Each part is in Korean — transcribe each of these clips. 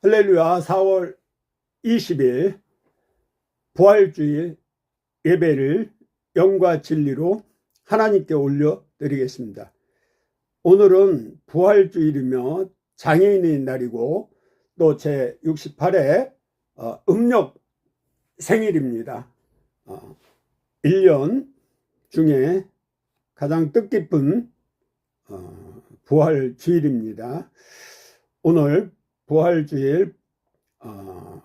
할렐루야 4월 20일 부활주일 예배를 영과 진리로 하나님께 올려드리겠습니다. 오늘은 부활주일이며 장애인의 날이고 또 제 68회 어, 음력 생일입니다. 어, 1년 중에 가장 뜻깊은 어, 부활주일입니다. 오늘 부활주일 어,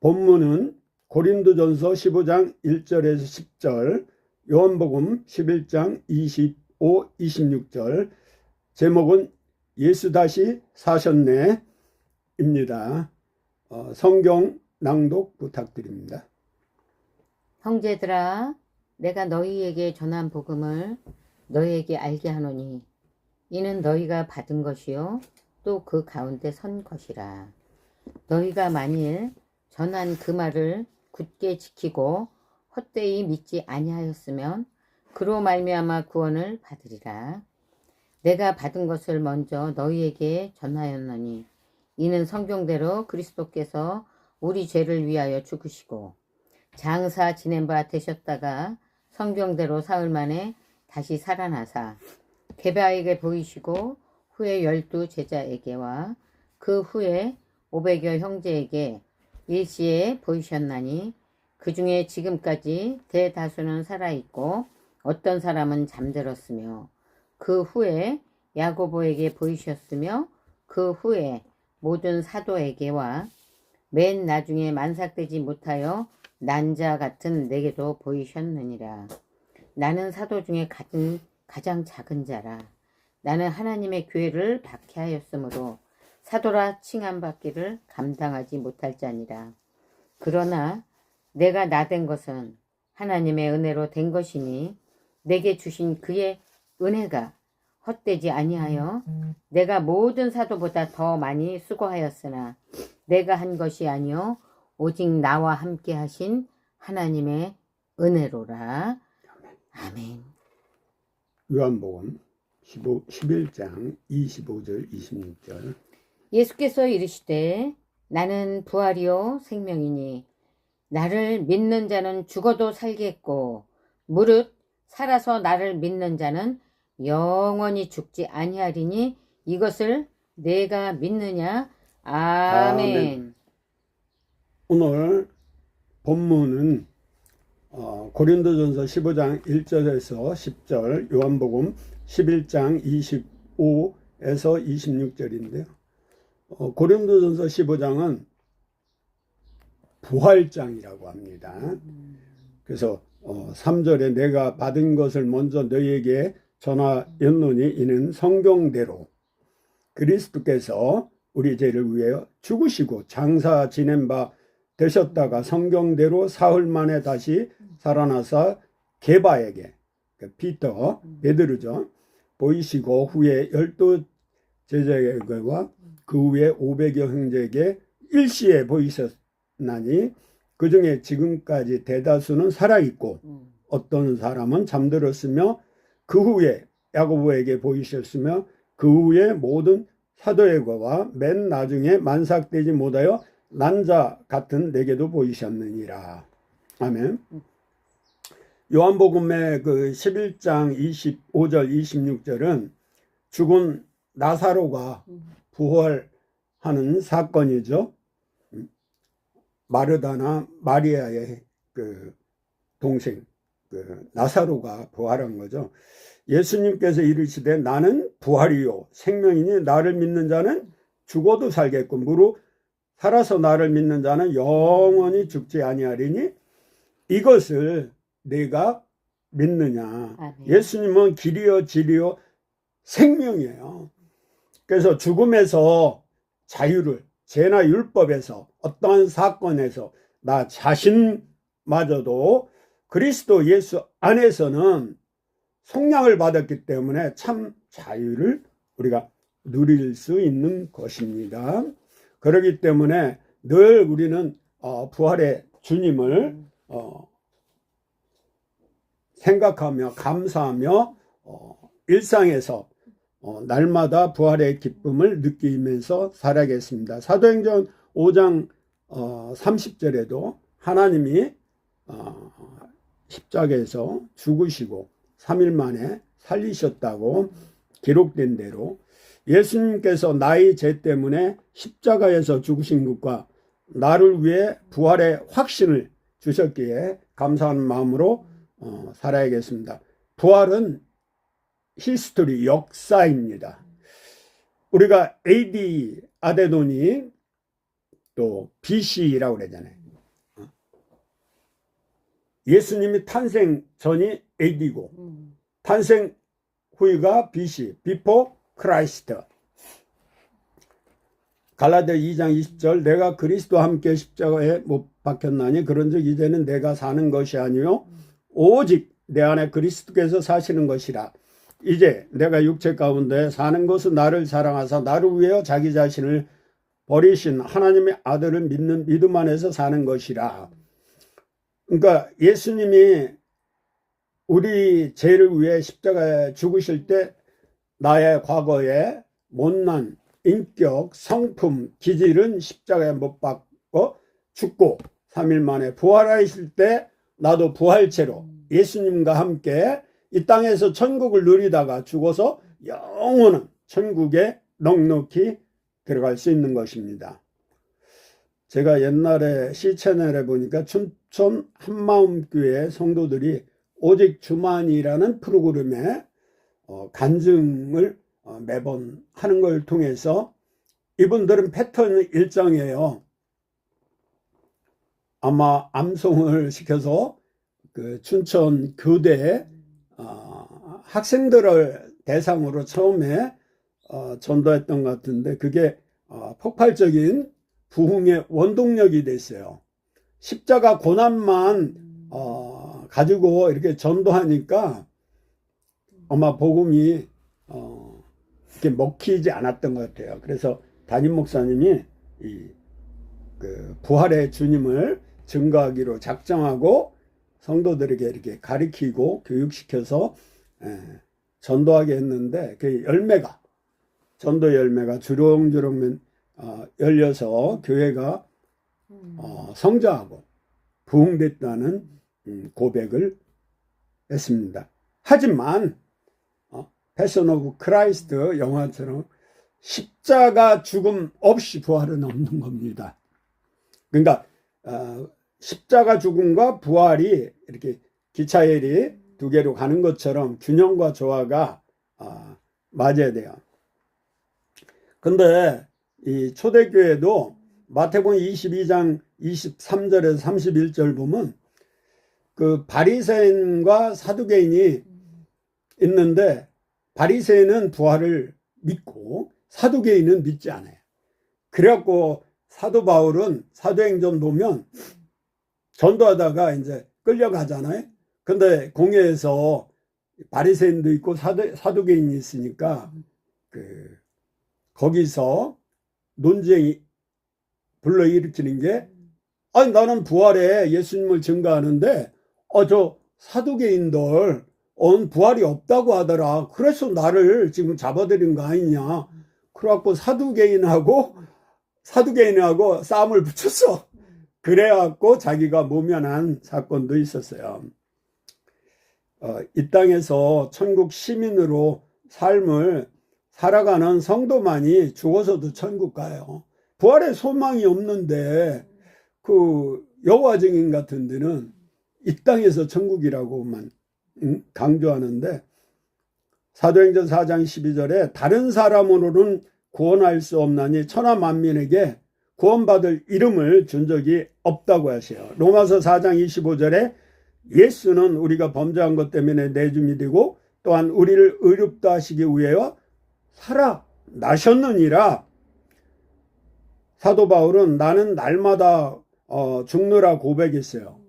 본문은 고린도전서 15장 1절에서 10절, 요한복음 11장 25, 26절, 제목은 예수 다시 사셨네 입니다. 어, 성경 낭독 부탁드립니다. 형제들아, 내가 너희에게 전한 복음을 너희에게 알게 하노니 이는 너희가 받은 것이요 또 그 가운데 선 것이라. 너희가 만일 전한 그 말을 굳게 지키고 헛되이 믿지 아니하였으면 그로 말미암아 구원을 받으리라. 내가 받은 것을 먼저 너희에게 전하였노니 이는 성경대로 그리스도께서 우리 죄를 위하여 죽으시고 장사 지낸 바 되셨다가 성경대로 사흘 만에 다시 살아나사 개바에게 보이시고 후에 열두 제자에게와 그 후에 오백여 형제에게 일시에 보이셨나니 그 중에 지금까지 대다수는 살아있고 어떤 사람은 잠들었으며 그 후에 야고보에게 보이셨으며 그 후에 모든 사도에게와 맨 나중에 만삭되지 못하여 난자 같은 내게도 보이셨느니라. 나는 사도 중에 가장, 가장 작은 자라. 나는 하나님의 교회를 박해하였으므로 사도라 칭함받기를 감당하지 못할 자니라. 그러나 내가 나 된 것은 하나님의 은혜로 된 것이니 내게 주신 그의 은혜가 헛되지 아니하여 내가 모든 사도보다 더 많이 수고하였으나 내가 한 것이 아니요 오직 나와 함께 하신 하나님의 은혜로라. 아멘. 요한복음 15, 11장 25절 26절 예수께서 이르시되 나는 부활이요 생명이니 나를 믿는 자는 죽어도 살겠고 무릇 살아서 나를 믿는 자는 영원히 죽지 아니하리니 이것을 내가 믿느냐 아멘. 아멘. 오늘 본문은 어, 고린도전서 15장 1절에서 10절, 요한복음 11장 25에서 26절인데요. 어, 고린도전서 15장은 부활장이라고 합니다. 그래서 어, 3절에 내가 받은 것을 먼저 너희에게 전하였노니 이는 성경대로 그리스도께서 우리 죄를 위하여 죽으시고 장사 지낸 바 되셨다가 성경대로 사흘 만에 다시 살아나사 게바에게 그 피터 베드르죠 보이시고 후에 열두 제자에게와 그 후에 오백여 형제에게 일시에 보이셨나니 그 중에 지금까지 대다수는 살아 있고 음. 어떤 사람은 잠들었으며 그 후에 야고보에게 보이셨으며 그 후에 모든 사도에게와 맨 나중에 만삭되지 못하여 난자 같은 내게도 보이셨느니라. 아멘. 요한복음의 그 11장 25절 26절은 죽은 나사로가 부활하는 사건이죠. 마르다나 마리아의 그 동생 그 나사로가 부활한 거죠. 예수님께서 이르시되 나는 부활이요 생명이니 나를 믿는 자는 죽어도 살겠고 무릇 살아서 나를 믿는 자는 영원히 죽지 아니하리니 이것을 내가 믿느냐. 아멘. 예수님은 길이요 진리요 생명이에요. 그래서 죽음에서 자유를 죄나 율법에서 어떠한 사건에서 나 자신마저도 그리스도 예수 안에서는 속량을 받았기 때문에 참 자유를 우리가 누릴 수 있는 것입니다. 그렇기 때문에 늘 우리는 어, 부활의 주님을 어, 생각하며 감사하며 어, 일상에서 어, 날마다 부활의 기쁨을 느끼면서 살아야겠습니다. 사도행전 5장 어, 30절에도 하나님이 어, 십자가에서 죽으시고 3일 만에 살리셨다고 기록된 대로 예수님께서 나의 죄 때문에 십자가에서 죽으신 것과 나를 위해 부활의 확신을 주셨기에 감사하는 마음으로 어, 살아야겠습니다. 부활은 히스토리 역사입니다. 우리가 AD 아데돈이 또 BC라고 그러잖아요. 예수님이 탄생 전이 AD고 음. 탄생 후가 BC, 비포 크라이스트. 갈라디아 2장 20절 내가 그리스도와 함께 십자가에 못 박혔나니 그런즉 이제는 내가 사는 것이 아니요 오직 내 안에 그리스도께서 사시는 것이라. 이제 내가 육체 가운데 사는 것은 나를 사랑하사 나를 위하여 자기 자신을 버리신 하나님의 아들을 믿는 믿음 안에서 사는 것이라. 그러니까 예수님이 우리 죄를 위해 십자가에 죽으실 때 나의 과거의 못난 인격, 성품, 기질은 십자가에 못 박고 죽고 3일 만에 부활하실 때 나도 부활체로 예수님과 함께 이 땅에서 천국을 누리다가 죽어서 영원한 천국에 넉넉히 들어갈 수 있는 것입니다. 제가 옛날에 시 채널에 보니까 춘천 한마음교회 성도들이 오직 주만이라는 프로그램에 어, 간증을 어, 매번 하는 걸 통해서 이분들은 패턴 일정이에요. 아마 암송을 시켜서 그 춘천 교대 어, 학생들을 대상으로 처음에 어, 전도했던 것 같은데 그게 어, 폭발적인 부흥의 원동력이 됐어요. 십자가 고난만 어, 가지고 이렇게 전도하니까 아마 복음이 어, 이렇게 먹히지 않았던 것 같아요. 그래서 담임 목사님이 이 그 부활의 주님을 증거하기로 작정하고 성도들에게 이렇게 가리키고 교육시켜서 에, 전도하게 했는데 그 열매가 전도 열매가 주렁주렁 어, 열려서 교회가 음. 어, 성장하고 부흥됐다는 음, 고백을 했습니다. 하지만 어, 패션 오브 크라이스트 영화처럼 십자가 죽음 없이 부활은 없는 겁니다. 그러니까 어, 십자가 죽음과 부활이 이렇게 기차열이 두 개로 가는 것처럼 균형과 조화가 어, 맞아야 돼요. 근데 이 초대교회도 마태복음 22장 23절에서 31절 보면 그 바리새인과 사두개인이 있는데 바리새인은 부활을 믿고 사두개인은 믿지 않아요. 그래갖고 사도 바울은 사도행전 보면 전도하다가 이제 끌려가잖아요. 근데 공회에서 바리새인도 있고 사두, 사두개인이 있으니까 그 거기서 논쟁이 불러일으키는 게 아니 나는 부활에 예수님을 증거하는데 어 저 사두개인들 언 부활이 없다고 하더라. 그래서 나를 지금 잡아들인 거 아니냐. 그래갖고 사두개인하고 사두개인하고 싸움을 붙였어. 그래갖고 자기가 모면한 사건도 있었어요. 어, 이 땅에서 천국 시민으로 삶을 살아가는 성도만이 죽어서도 천국 가요. 부활의 소망이 없는데 그 여호와 증인 같은 데는 이 땅에서 천국이라고만 응? 강조하는데 사도행전 4장 12절에 다른 사람으로는 구원할 수 없나니 천하 만민에게 구원받을 이름을 준 적이 없다고 하세요. 로마서 4장 25절에 예수는 우리가 범죄한 것 때문에 내줌이 되고 또한 우리를 의롭다 하시기 위하여 살아 나셨느니라. 사도 바울은 나는 날마다 어, 죽느라 고백했어요.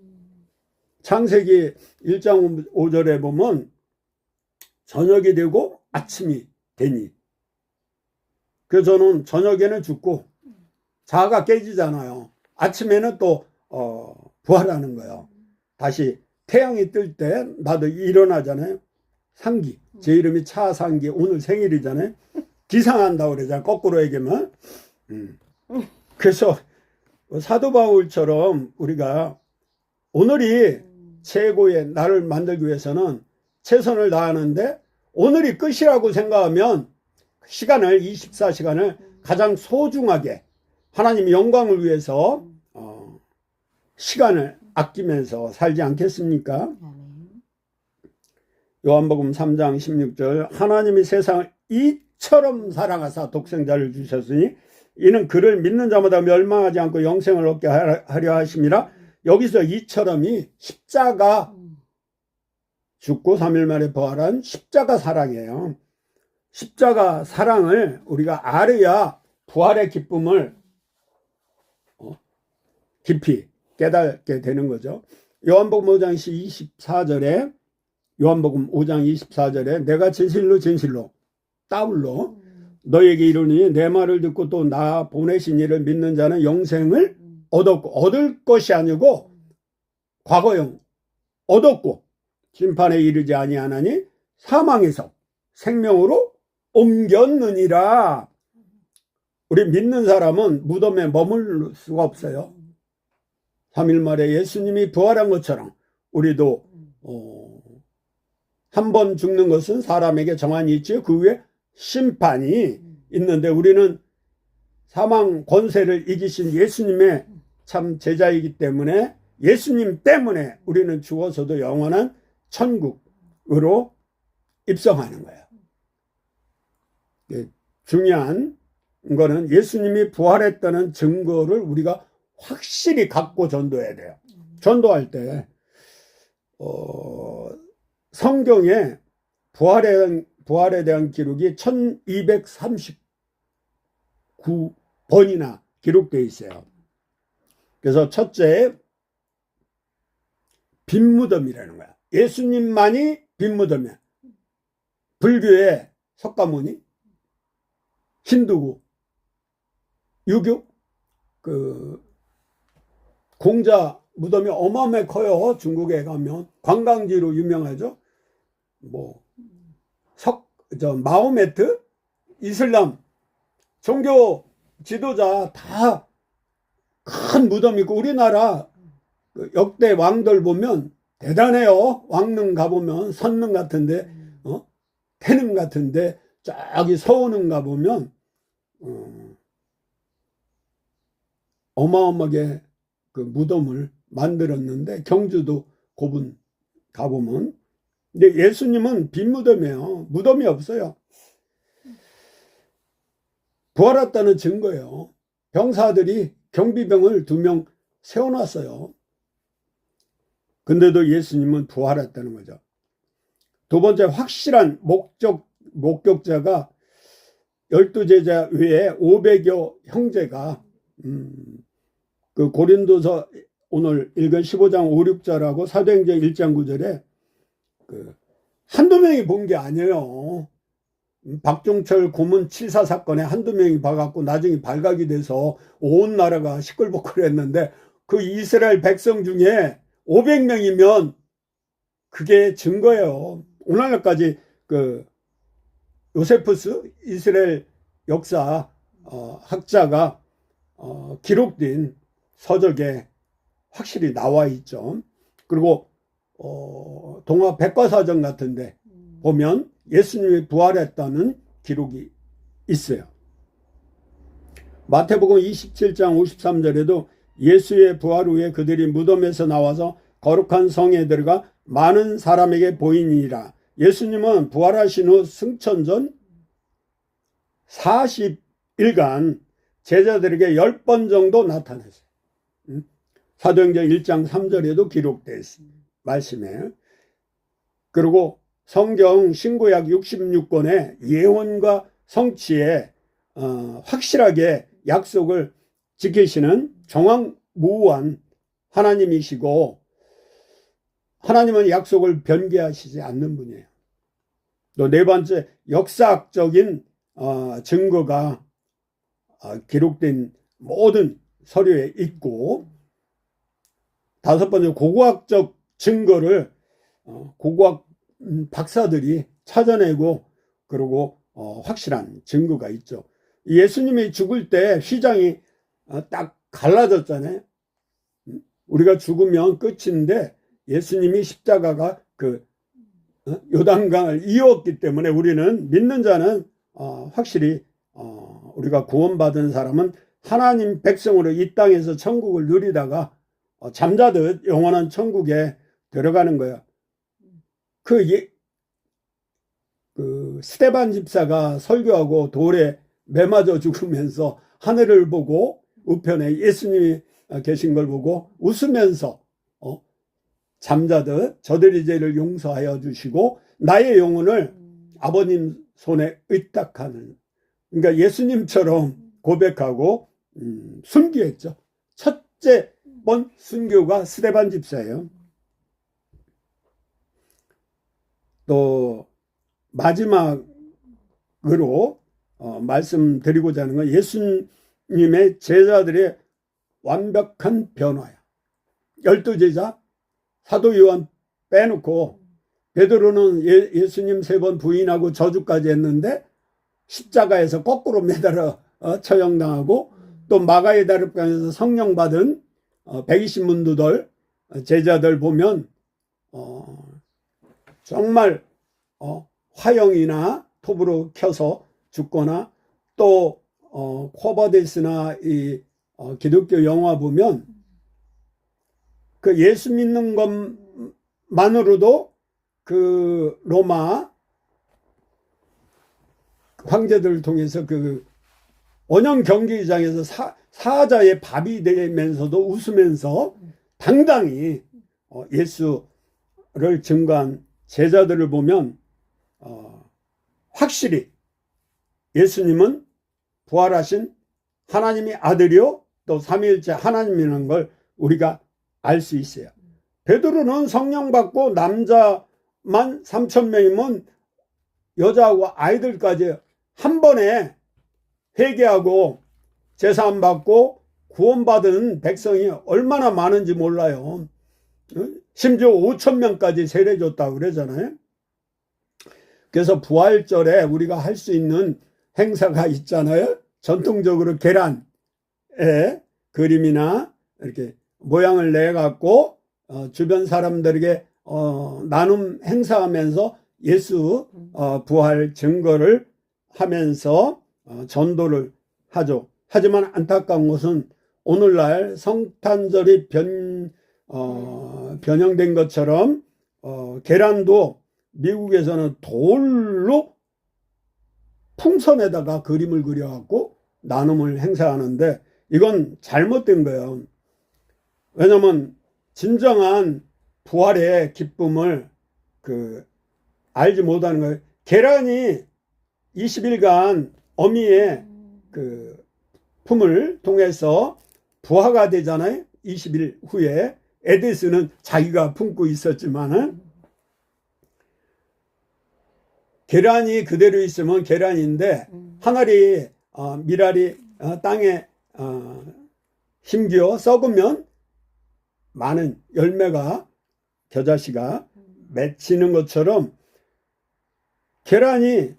창세기 1장 5절에 보면 저녁이 되고 아침이 되니. 그래서 저는 저녁에는 죽고 자가 깨지잖아요. 아침에는 또 어, 부활하는 거예요. 다시 태양이 뜰 때 나도 일어나잖아요. 상기. 제 이름이 차상기. 오늘 생일이잖아요. 기상한다고 그러잖아. 거꾸로 얘기하면. 음. 그래서 사도 바울처럼 우리가 오늘이 최고의 나를 만들기 위해서는 최선을 다하는데 오늘이 끝이라고 생각하면 시간을 24시간을 가장 소중하게 하나님 영광을 위해서 어, 시간을 아끼면서 살지 않겠습니까? 요한복음 3장 16절 하나님이 세상을 이처럼 사랑하사 독생자를 주셨으니 이는 그를 믿는 자마다 멸망하지 않고 영생을 얻게 하려- 하려 하심이라 여기서 이처럼이 십자가 음. 죽고 3일 만에 부활한 십자가 사랑이에요. 십자가 사랑을 우리가 알아야 부활의 기쁨을 어, 깊이 깨닫게 되는 거죠. 요한복음 5장 24절에 요한복음 5장 24절에 내가 진실로 진실로 따블로 너에게 이르니 내 말을 듣고 또 나 보내신 이를 믿는 자는 영생을 음. 얻었고 얻을 것이 아니고 과거형 얻었고 심판에 이르지 아니하나니 사망에서 생명으로 옮겼느니라. 우리 믿는 사람은 무덤에 머물 수가 없어요. 3일 만에 예수님이 부활한 것처럼 우리도 어, 한번 죽는 것은 사람에게 정한이 있지요. 그 후에 심판이 있는데 우리는 사망 권세를 이기신 예수님의 참 제자이기 때문에 예수님 때문에 우리는 죽어서도 영원한 천국으로 입성하는 거예요. 예, 중요한 거는 예수님이 부활했다는 증거를 우리가 확실히 갖고 전도해야 돼요. 전도할 때, 어, 성경에 부활에 대한, 부활에 대한 기록이 1239번이나 기록되어 있어요. 그래서 첫째, 빈무덤이라는 거야. 예수님만이 빈무덤이야. 불교의 석가모니, 힌두교, 유교, 그, 공자 무덤이 어마어마하게 커요. 중국에 가면. 관광지로 유명하죠. 뭐, 석, 저, 마호메트, 이슬람, 종교 지도자 다 큰 무덤이 있고, 우리나라 그 역대 왕들 보면 대단해요. 왕릉 가보면 선릉 같은데, 어? 태릉 같은데, 저기 서원흥 가보면, 어, 어마어마하게 그 무덤을 만들었는데, 경주도 고분 가보면. 근데 예수님은 빈 무덤이에요. 무덤이 없어요. 부활했다는 증거예요. 병사들이 경비병을 두 명 세워놨어요. 근데도 예수님은 부활했다는 거죠. 두 번째 확실한 목적 목격자가 열두 제자 외에 500여 형제가 음, 그 고린도서 오늘 읽은 15장 5, 6절하고 사도행전 1장 9절에 그 한두 명이 본 게 아니에요. 음, 박종철 고문 칠사 사건에 한두 명이 봐갖고 나중에 발각이 돼서 온 나라가 시끌벅글했는데 그 이스라엘 백성 중에 500명이면 그게 증거예요. 오늘날까지 그 요세푸스 이스라엘 역사 어, 학자가 어, 기록된 서적에 확실히 나와 있죠. 그리고 어, 동화 백과사전 같은데 보면 예수님이 부활했다는 기록이 있어요. 마태복음 27장 53절에도 예수의 부활 후에 그들이 무덤에서 나와서 거룩한 성에 들어가 많은 사람에게 보이니라. 예수님은 부활하신 후 승천 전 40일간 제자들에게 10번 정도 나타났어요. 음? 사도행전 1장 3절에도 기록되어 있습니다. 말씀에. 그리고 성경 신구약 66권의 예언과 성취에 어, 확실하게 약속을 지키시는 정황무한 하나님이시고 하나님은 약속을 변개하시지 않는 분이에요. 또 네 번째 역사학적인 어, 증거가 어, 기록된 모든 서류에 있고 다섯 번째 고고학적 증거를 어, 고고학 음, 박사들이 찾아내고 그리고 어, 확실한 증거가 있죠. 예수님이 죽을 때 휘장이 어, 딱 갈라졌잖아요. 음, 우리가 죽으면 끝인데 예수님이 십자가가 그 어, 요단강을 이었기 때문에 우리는 믿는 자는 어, 확실히 어, 우리가 구원받은 사람은 하나님 백성으로 이 땅에서 천국을 누리다가 어, 잠자듯 영원한 천국에 들어가는 거야. 그, 예, 그 스테반 집사가 설교하고 돌에 매맞아 죽으면서 하늘을 보고 우편에 예수님이 어, 계신 걸 보고 웃으면서 어, 잠자듯 저들의 죄를 용서하여 주시고 나의 영혼을 아버님 손에 의탁하는 그러니까 예수님처럼 고백하고 음, 순교했죠. 첫째 번 순교가 스테반 집사예요. 또 마지막으로 어, 말씀드리고자 하는 건 예수님의 제자들의 완벽한 변화야. 열두 제자 사도 요한 빼놓고 베드로는 예, 예수님 세 번 부인하고 저주까지 했는데 십자가에서 거꾸로 매달아 어, 처형당하고 또 마가의 다락방에서 성령 받은 어, 120문두들 어, 제자들 보면 어, 정말 어, 화형이나 톱으로 켜서 죽거나 또 어, 코바데스나 이 어, 기독교 영화 보면 그 예수 믿는 것만으로도 그 로마 황제들을 통해서 그 원형 경기장에서 사, 사자의 밥이 되면서도 웃으면서 당당히 어, 예수를 증거한 제자들을 보면 어, 확실히 예수님은 부활하신 하나님의 아들이요 또 삼위일체 하나님이라는 걸 우리가 알 수 있어요. 베드로는 성령 받고 남자만 3천 명이면 여자하고 아이들까지 한 번에 회개하고 제사함 받고 구원받은 백성이 얼마나 많은지 몰라요. 어? 심지어 5천 명까지 세례줬다고 그러잖아요. 그래서 부활절에 우리가 할 수 있는 행사가 있잖아요. 전통적으로 계란에 그림이나 이렇게 모양을 내 갖고 어, 주변 사람들에게 어, 나눔 행사하면서 예수 어, 부활 증거를 하면서 어, 전도를 하죠. 하지만 안타까운 것은 오늘날 성탄절이 변, 어, 변형된 것처럼 어, 계란도 미국에서는 돌로 풍선에다가 그림을 그려갖고 나눔을 행사하는데 이건 잘못된 거예요. 왜냐면 진정한 부활의 기쁨을 그 알지 못하는 거예요. 계란이 20일간 어미의 그 품을 통해서 부화가 되잖아요. 20일 후에 에디스는 자기가 품고 있었지만은 계란이 그대로 있으면 계란인데 하늘이 어, 미랄이 어, 땅에 어, 힘기어 썩으면 많은 열매가 겨자씨가 맺히는 것처럼 계란이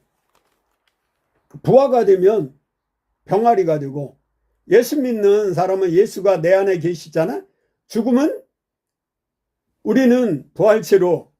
부화가 되면 병아리가 되고 예수 믿는 사람은 예수가 내 안에 계시잖아. 죽으면 우리는 부활체로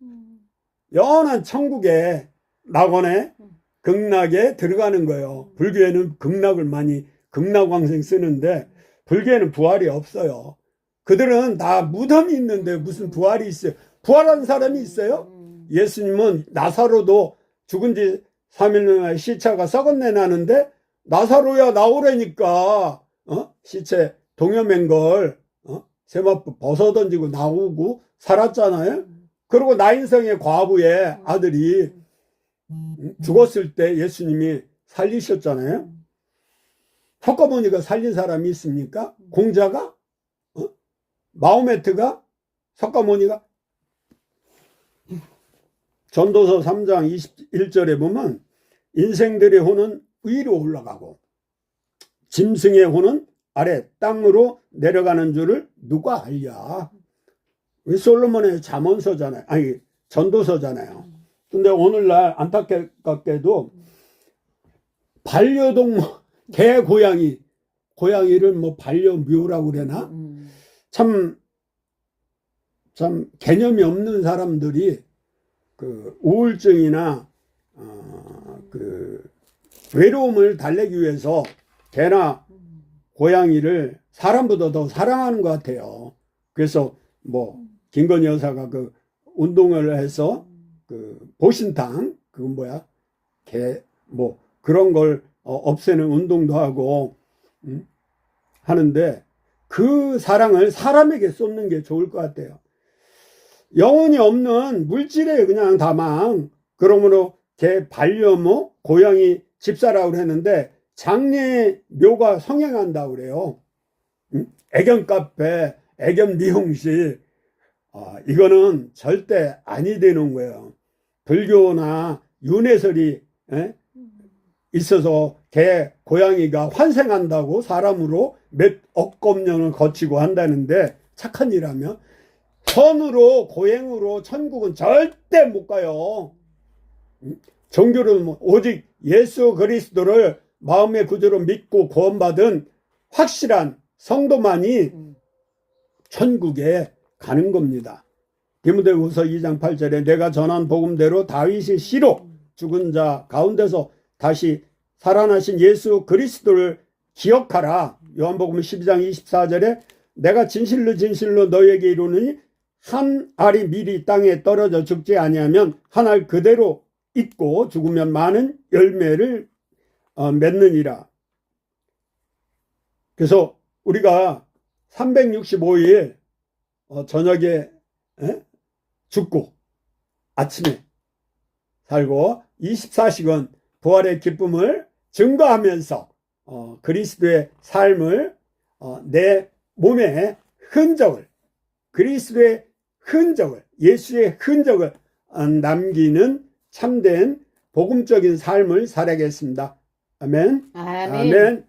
영원한 천국에 낙원에 극락에 들어가는 거예요. 불교에는 극락을 많이 극락왕생 쓰는데 불교에는 부활이 없어요. 그들은 다 무덤이 있는데 무슨 부활이 있어요? 부활한 사람이 있어요? 예수님은 나사로도 죽은 지 3일 만에 시체가 썩었네 나는데 나사로야 나오라니까 어? 시체 동여맨 걸 어? 세마포 벗어 던지고 나오고 살았잖아요. 그리고 나인성의 과부의 아들이 죽었을 때 예수님이 살리셨잖아요. 석가모니가 살린 사람이 있습니까? 공자가? 어? 마호메트가? 석가모니가? 전도서 3장 21절에 보면 인생들의 혼은 위로 올라가고 짐승의 혼은 아래 땅으로 내려가는 줄을 누가 알랴? 왜 솔로몬의 잠언서잖아요. 아니 전도서잖아요. 근데 오늘날 안타깝게도 반려동물 개 고양이 고양이를 뭐 반려묘라고 그러나 음. 참, 참 개념이 없는 사람들이 그 우울증이나 어, 그 외로움을 달래기 위해서 개나 고양이를 사람보다 더 사랑하는 것 같아요. 그래서 뭐 김건희 여사가 그 운동을 해서 그 보신탕 그건 뭐야 개 뭐 그런 걸 어, 없애는 운동도 하고 음? 하는데 그 사랑을 사람에게 쏟는 게 좋을 것 같아요. 영혼이 없는 물질에 그냥 다망 그러므로 개 반려묘 고양이 집사라고 했는데 장례 묘가 성행한다고 그래요. 음? 애견 카페, 애견 미용실 아, 이거는 절대 아니 되는 거예요. 불교나 윤회설이 에? 있어서 개, 고양이가 환생한다고 사람으로 몇억 검년을 거치고 한다는데 착한 일 하면 선으로 고행으로 천국은 절대 못 가요. 음? 종교는 뭐 오직 예수 그리스도를 마음의 구주로 믿고 구원받은 확실한 성도만이 음. 천국에 가는 겁니다. 디모데후서 2장 8절에 내가 전한 복음대로 다윗이 씨로 죽은 자 가운데서 다시 살아나신 예수 그리스도를 기억하라. 요한복음 12장 24절에 내가 진실로 진실로 너에게 이르노니 한 알이 미리 땅에 떨어져 죽지 아니하면 한 알 그대로 있고 죽으면 많은 열매를 어, 맺느니라. 그래서 우리가 365일 어, 저녁에 에? 죽고 아침에 살고 24시간 부활의 기쁨을 증거하면서 어, 그리스도의 삶을 어, 내 몸에 흔적을 그리스도의 흔적을 예수의 흔적을 어, 남기는 참된 복음적인 삶을 살아야겠습니다. 아멘. 아멘. 아멘.